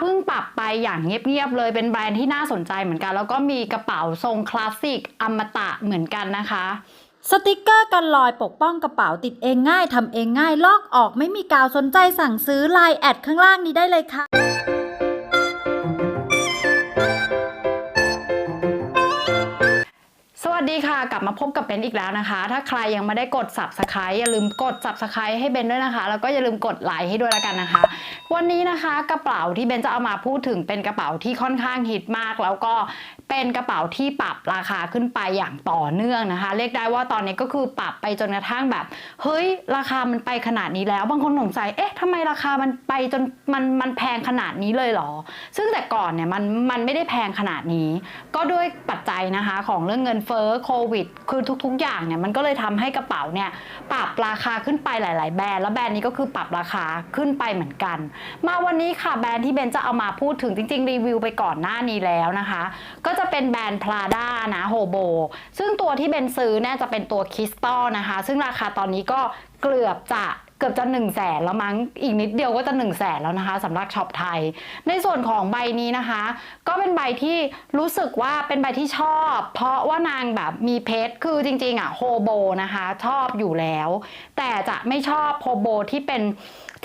เพิ่งปรับไปอย่างเงียบๆเลยเป็นแบรนด์ที่น่าสนใจเหมือนกัน แล้วก็มีกระเป๋าทรงคลาสสิกอมตะเหมือนกันนะคะสติกเกอร์กันรอยปกป้องกระเป๋าติดเองง่ายทำเองง่ายลอกออกไม่มีกาวสนใจสั่งซื้อไลน์แอดข้างล่างนี้ได้เลยค่ะ สวัสดีค่ะ กลับมาพบกับเบนอีกแล้วนะคะ ถ้าใครยังไม่ได้กด subscribe อย่าลืมกด subscribe ให้เบนด้วยนะคะ แล้วก็อย่าลืมกดไลค์ให้ด้วยแล้วกันนะคะ วันนี้นะคะกระเป๋าที่เบนจะเอามาพูดถึงเป็นกระเป๋าที่ค่อนข้างฮิตมาก แล้วก็ เป็นกระเป๋าที่ปรับราคาขึ้นไปอย่างต่อเนื่องนะคะ เรียกได้ว่าตอนนี้ก็คือปรับไปจนกระทั่งแบบ เฮ้ย ราคามันไปขนาดนี้แล้ว บางคนสงสัย เอ๊ะทำไมราคามันไปจนมันมันแพงขนาดนี้เลยเหรอ ซึ่งแต่ก่อนเนี่ยมันมันไม่ได้แพงขนาดนี้ ก็ด้วยปัจจัยนะคะของเรื่องเงินเฟ้อโควิด คือทุกๆ อย่างเนี่ยมันก็เลยทำให้กระเป๋าเนี่ยปรับราคาขึ้นไปหลาย ๆ แบรนด์แล้วแบรนด์นี้ก็คือปรับราคาขึ้นไปเหมือนกัน มาวันนี้ค่ะแบรนด์ที่เบนจะเอามาพูดถึงจริง ๆ รีวิวไปก่อนหน้านี้แล้วนะคะ ก็จะเป็นแบรนด์ Prada นะโฮโบซึ่งตัวที่เบนซื้อเนี่ยจะเป็นตัวคริสตัลนะคะ ซึ่งราคาตอนนี้ก็เกือบจะเกือบจะ1นึ่งแสนแล้วมั้ง อีกนิดเดียวก็จะ1นึ่งแสนแล้วนะคะสำหรับช็อปไทย ในส่วนของใบนี้นะคะ ก็เป็นใบที่รู้สึกว่าเป็นใบที่ชอบ เพราะว่านางแบบมีเพชรคือจริง ๆ อะโฮโบนะคะ ชอบอยู่แล้ว แต่จะไม่ชอบโฮโบที่เป็น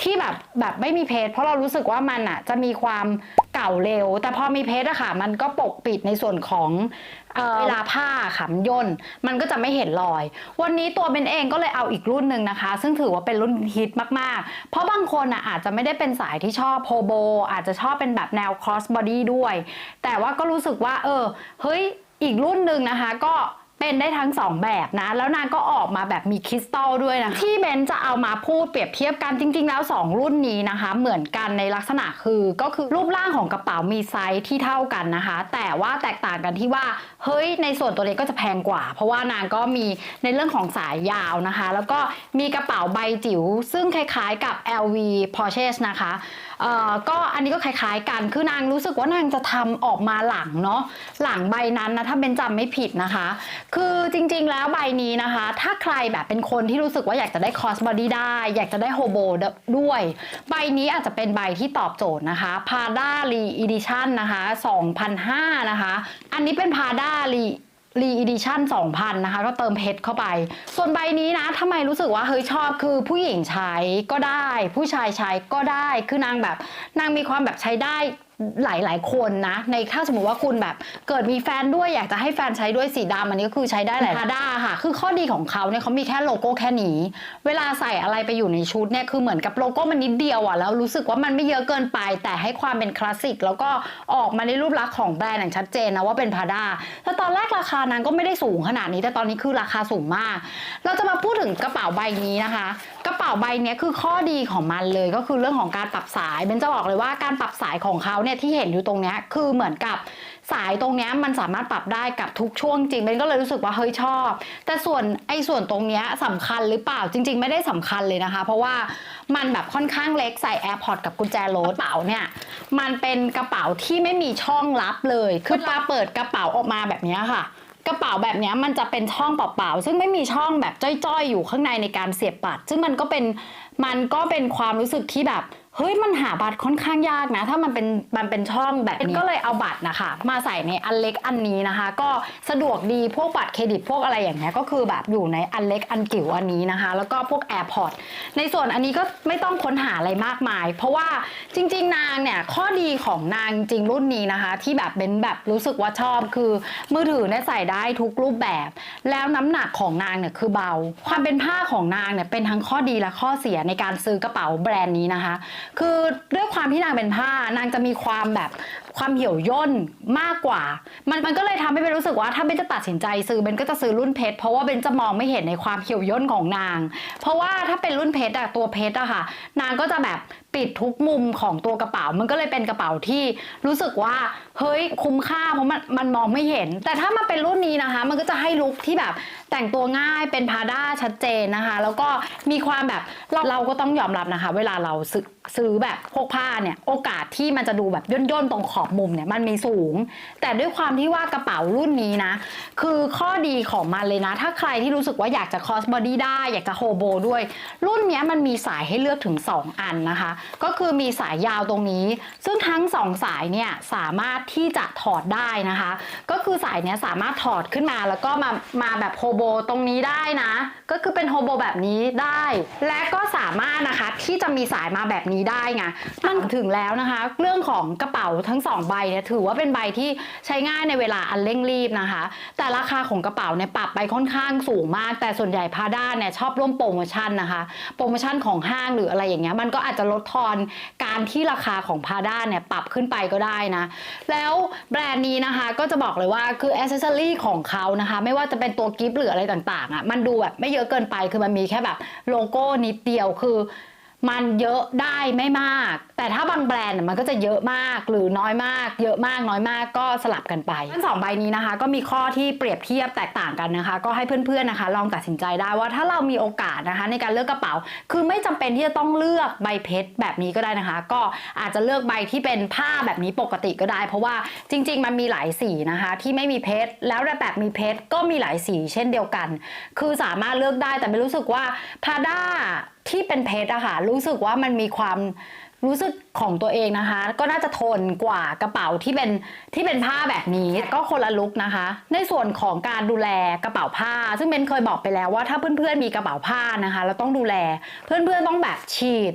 ที่แบบแบบไม่มีเพชรเพราะเรารู้สึกว่ามันอะจะมีความเก่าเร็ว แต่พอมีเพชรอะค่ะ มันก็ปกปิดในส่วนของเอ่อเวลาผ้าขำย่นมันก็จะไม่เห็นรอย วันนี้ตัวเบนเองก็เลยเอาอีกรุ่นหนึ่งนะคะ ซึ่งถือว่าเป็นรุ่นฮิตมากๆ เพราะบางคนอะอาจจะไม่ได้เป็นสายที่ชอบโฮโบ อาจจะชอบเป็นแบบแนว cross body ด้วย แต่ว่าก็รู้สึกว่า เออ เฮ้ย อีกรุ่นหนึ่งนะคะก็ เป็นได้ทั้ง 2 แบบนะ แล้วนางก็ออกมาแบบมีคริสตัลด้วยนะ ที่เบนจะเอามาพูดเปรียบเทียบกันจริง ๆ แล้ว 2 รุ่นนี้นะคะ เหมือนกันในลักษณะคือก็คือรูปร่างของกระเป๋ามีไซส์ที่เท่ากันนะคะ แต่ว่าแตกต่างกันที่ว่าเฮ้ยในส่วนตัวเล็กก็จะแพงกว่า เพราะว่านางก็มีในเรื่องของสายยาวนะคะ แล้วก็มีกระเป๋าใบจิ๋วซึ่งคล้ายๆกับ LV Porsche นะคะ เอ่อก็อันนี้ก็คล้ายๆกันคือนางรู้สึกว่านางจะทำออกมาหลังเนาะหลังใบนั้นนะถ้าเป็นจำไม่ผิดนะคะ คือจริงๆแล้วใบนี้นะคะ ถ้าใครแบบเป็นคนที่รู้สึกว่าอยากจะได้คอสบอดี้ได้ อยากจะได้โฮโบด้วย ใบนี้อาจจะเป็นใบที่ตอบโจทย์นะคะ Prada Re Edition นะคะ2005นะคะ อันนี้เป็น Prada Re รี อีดิชั่น2,000 นะคะ ก็เติมเพชรเข้าไป ส่วนใบนี้นะทำไมรู้สึกว่าเฮ้ยชอบคือผู้หญิงใช้ก็ได้ ผู้ชายใช้ก็ได้คือนางแบบนางมีความแบบใช้ได้ หลายๆคนนะ ในถ้าสมมติว่าคุณแบบเกิดมีแฟนด้วยอยากจะให้แฟนใช้ด้วยสีดำอันนี้ก็คือใช้ได้หลายพาด้าค่ะ คือข้อดีของเขาเนี่ยเขามีแค่โลโก้แค่นี้ เวลาใส่อะไรไปอยู่ในชุดเนี่ยคือเหมือนกับโลโก้มันนิดเดียวอะแล้วรู้สึกว่ามันไม่เยอะเกินไป แต่ให้ความเป็นคลาสสิกแล้วก็ออกมาในรูปลักษณ์ของแบรนด์อย่างชัดเจนนะว่าเป็นพาด้าแต่ตอนแรกราคานางก็ไม่ได้สูงขนาดนี้ แต่ตอนนี้คือราคาสูงมาก เราจะมาพูดถึงกระเป๋าใบนี้นะคะกระเป๋าใบนี้คือข้อดีของมันเลยก็คือเรื่องของการปรับสายเบนจะบอกเลยว่าการปรับสายของเขาเนี่ยที่เห็นอยู่ตรงนี้คือเหมือนกับสายตรงนี้มันสามารถปรับได้กับทุกช่วงจริงเบนก็เลยรู้สึกว่าเฮ้ยชอบ แต่ส่วนไอ้ส่วนตรงนี้ยสำคัญหรือเปล่าจริง ๆ ไม่ได้สำคัญเลยนะคะ เพราะว่ามันแบบค่อนข้างเล็กใส่ AirPods กับกุญแจรถกระเป๋าเนี่ยมันเป็นกระเป๋าที่ไม่มีช่องลับเลยคือปาเปิดกระเป๋าออกมาแบบนี้ค่ะ กระเป๋าแบบนี้มันจะเป็นช่องเปล่าๆ ซึ่งไม่มีช่องแบบจ้อยๆ อยู่ข้างในในการเสียบบัตร ซึ่งมันก็เป็นมันก็เป็นความรู้สึกที่แบบ เฮ้ยมันหาบัตรค่อนข้างยากนะ ถ้ามันเป็นมันเป็นช่องแบบนี้ก็เลยเอาบัตรนะคะ มาใส่ในอันเล็กอันนี้นะคะ ก็สะดวกดีพวกบัตรเครดิตพวกอะไรอย่างเงี้ยก็คือแบบอยู่ในอันเล็กอันจิ๋วอันนี้นะคะ แล้วก็พวก AirPods ในส่วนอันนี้ก็ไม่ต้องค้นหาอะไรมากมาย เพราะว่าจริง ๆ นางเนี่ยข้อดีของนางจริงรุ่นนี้นะคะ ที่แบบเป็นแบบรู้สึกว่าชอบคือ มือถือเนี่ยใส่ได้ทุกรูปแบบ แล้วน้ำหนักของนางเนี่ยคือเบา ความเป็นผ้าของนางเนี่ยเป็นทั้งข้อดีและข้อเสียในการซื้อกระเป๋าแบรนด์นี้นะคะคือด้วยความที่นางเป็นผ้านางจะมีความแบบ ความเหี่ยวย่นมากกว่า มันมันก็เลยทำให้เบนรู้สึกว่าถ้าเบนจะตัดสินใจซื้อเบนก็จะซื้อรุ่นเพชรเพราะว่าเบนจะมองไม่เห็นในความเหี่ยวย่นของนาง เพราะว่าถ้าเป็นรุ่นเพชรอะตัวเพชรอะค่ะ นางก็จะแบบปิดทุกมุมของตัวกระเป๋า มันก็เลยเป็นกระเป๋าที่รู้สึกว่าเฮ้ยคุ้มค่าเพราะมันมันมองไม่เห็น แต่ถ้ามาเป็นรุ่นนี้นะคะ มันก็จะให้ลุคที่แบบแต่งตัวง่ายเป็นพาด้าชัดเจนนะคะ แล้วก็มีความแบบเราเราก็ต้องยอมรับนะคะ เวลาเราซื้อซื้อแบบพวกผ้าเนี่ยโอกาสที่มันจะดูแบบย่นๆตรงขอบมุมเนี่ยมันมีสูง แต่ด้วยความที่ว่ากระเป๋ารุ่นนี้นะ คือข้อดีของมันเลยนะ ถ้าใครที่รู้สึกว่าอยากจะคอสบอดี้ได้ อยากจะโฮโบด้วย รุ่นเนี้ยมันมีสายให้เลือกถึง 2 อันนะคะ ก็คือมีสายยาวตรงนี้ ซึ่งทั้ง 2 สายเนี่ยสามารถที่จะถอดได้นะคะ ก็คือสายเนี้ยสามารถถอดขึ้นมาแล้วก็มามาแบบโฮโบตรงนี้ได้นะ ก็คือเป็นโฮโบแบบนี้ได้ และก็สามารถนะคะที่จะมีสายมาแบบนี้ได้ไงมันถึงแล้วนะคะ เรื่องของกระเป๋าทั้งสองใบเนี่ยถือว่าเป็นใบที่ใช้ง่ายในเวลาอันเร่งรีบนะคะ แต่ราคาของกระเป๋าเนี่ยปรับไปค่อนข้างสูงมาก แต่ส่วนใหญ่พาด้าเนี่ยชอบร่วมโปรโมชั่นนะคะ โปรโมชั่นของห้างหรืออะไรอย่างเงี้ยมันก็อาจจะลดทอนการที่ราคาของพาด้าเนี่ยปรับขึ้นไปก็ได้นะ แล้วแบรนด์นี้นะคะก็จะบอกเลยว่าคืออ c เซ s ซอรี่ของเขานะคะ ไม่ว่าจะเป็นตัวกิฟต์หรืออะไรต่างๆอะมันดูแบบไม่เยอะเกินไปคือมันมีแค่แบบโลโก้นิดเดียวคือ มันเยอะได้ไม่มาก แต่ถ้าบางแบรนด์มันก็จะเยอะมากหรือน้อยมาก เยอะมากน้อยมากก็สลับกันไปทั้งสองใบนี้นะคะ ก็มีข้อที่เปรียบเทียบแตกต่างกันนะคะ ก็ให้เพื่อนๆนะคะ ลองตัดสินใจได้ว่าถ้าเรามีโอกาสนะคะ ในการเลือกกระเป๋า คือไม่จำเป็นที่จะต้องเลือกใบเพชรแบบนี้ก็ได้นะคะ ก็อาจจะเลือกใบที่เป็นผ้าแบบนี้ปกติก็ได้ เพราะว่าจริง ๆ มันมีหลายสีนะคะ ที่ไม่มีเพชรแล้วแบบมีเพชรก็มีหลายสีเช่นเดียวกัน คือสามารถเลือกได้แต่ไม่รู้สึกว่าพาด้า ที่เป็นเพชรอะค่ะรู้สึกว่ามันมีความรู้สึกของตัวเองนะคะ ก็น่าจะทนกว่ากระเป๋าที่เป็นที่เป็นผ้าแบบนี้ก็คนละลุกนะคะ ในส่วนของการดูแลกระเป๋าผ้า ซึ่งเบนเคยบอกไปแล้วว่าถ้าเพื่อนๆมีกระเป๋าผ้านะคะเราต้องดูแลเพื่อนๆต้องแบบฉีด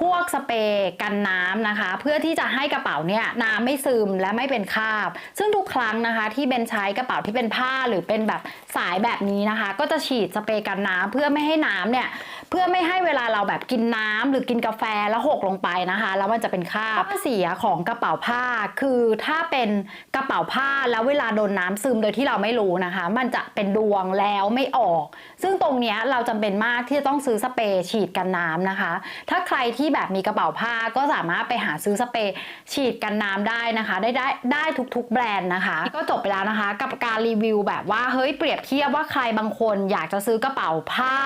พวกสเปรย์กันน้ำนะคะ เพื่อที่จะให้กระเป๋าเนี่ยน้ำไม่ซึมและไม่เป็นคราบ ซึ่งทุกครั้งนะคะ ที่เบนใช้กระเป๋าที่เป็นผ้าหรือเป็นแบบสายแบบนี้นะคะ ก็จะฉีดสเปรย์กันน้ำเพื่อไม่ให้น้ำเนี่ยเพื่อไม่ให้เวลาเราแบบกินน้ำหรือกินกาแฟแล้วหกลงไปนะคะ แล้วมันจะเป็นคราบข้อเสียของกระเป๋าผ้า คือถ้าเป็นกระเป๋าผ้าแล้วเวลาโดนน้ำซึมโดยที่เราไม่รู้นะคะ มันจะเป็นดวงแล้วไม่ออก ซึ่งตรงเนี้ยเราจำเป็นมากที่จะต้องซื้อสเปรย์ฉีดกันน้ำนะคะ ถ้าใครที่ที่แบบมีกระเป๋าผ้าก็สามารถไปหาซื้อสเปรย์ฉีดกันน้ำได้นะคะ ได้ได้ได้ทุกๆแบรนด์นะคะ ก็จบไปแล้วนะคะ กับการรีวิวแบบว่าเฮ้ยเปรียบเทียบว่าใครบางคนอยากจะซื้อกระเป๋าผ้า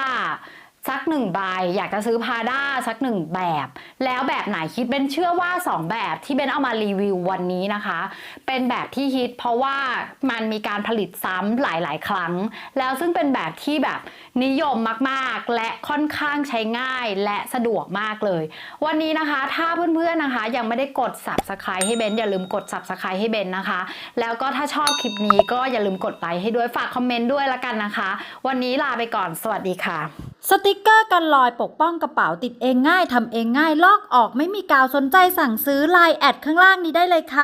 สักหนึ่งใบอยากจะซื้อพาด้าสักหนึ่งแบบ แล้วแบบไหนคิดเบนเชื่อว่า 2 แบบที่เบนเอามารีวิววันนี้นะคะ เป็นแบบที่ฮิตเพราะว่ามันมีการผลิตซ้ำหลาย ๆ ครั้ง แล้วซึ่งเป็นแบบที่แบบนิยมมากๆ และค่อนข้างใช้ง่ายและสะดวกมากเลย วันนี้นะคะถ้าเพื่อนๆนะคะ ยังไม่ได้กด subscribe ให้เบนอย่าลืมกด subscribe ให้เบนนะคะ แล้วก็ถ้าชอบคลิปนี้ก็อย่าลืมกดไลค์ให้ด้วยฝากคอมเมนต์ด้วยละกันนะคะ วันนี้ลาไปก่อนสวัสดีค่ะ สติกเกอร์กันรอยปกป้องกระเป๋าติดเองง่ายทำเองง่ายลอกออกไม่มีกาวสนใจสั่งซื้อไลน์แอดข้างล่างนี้ได้เลยค่ะ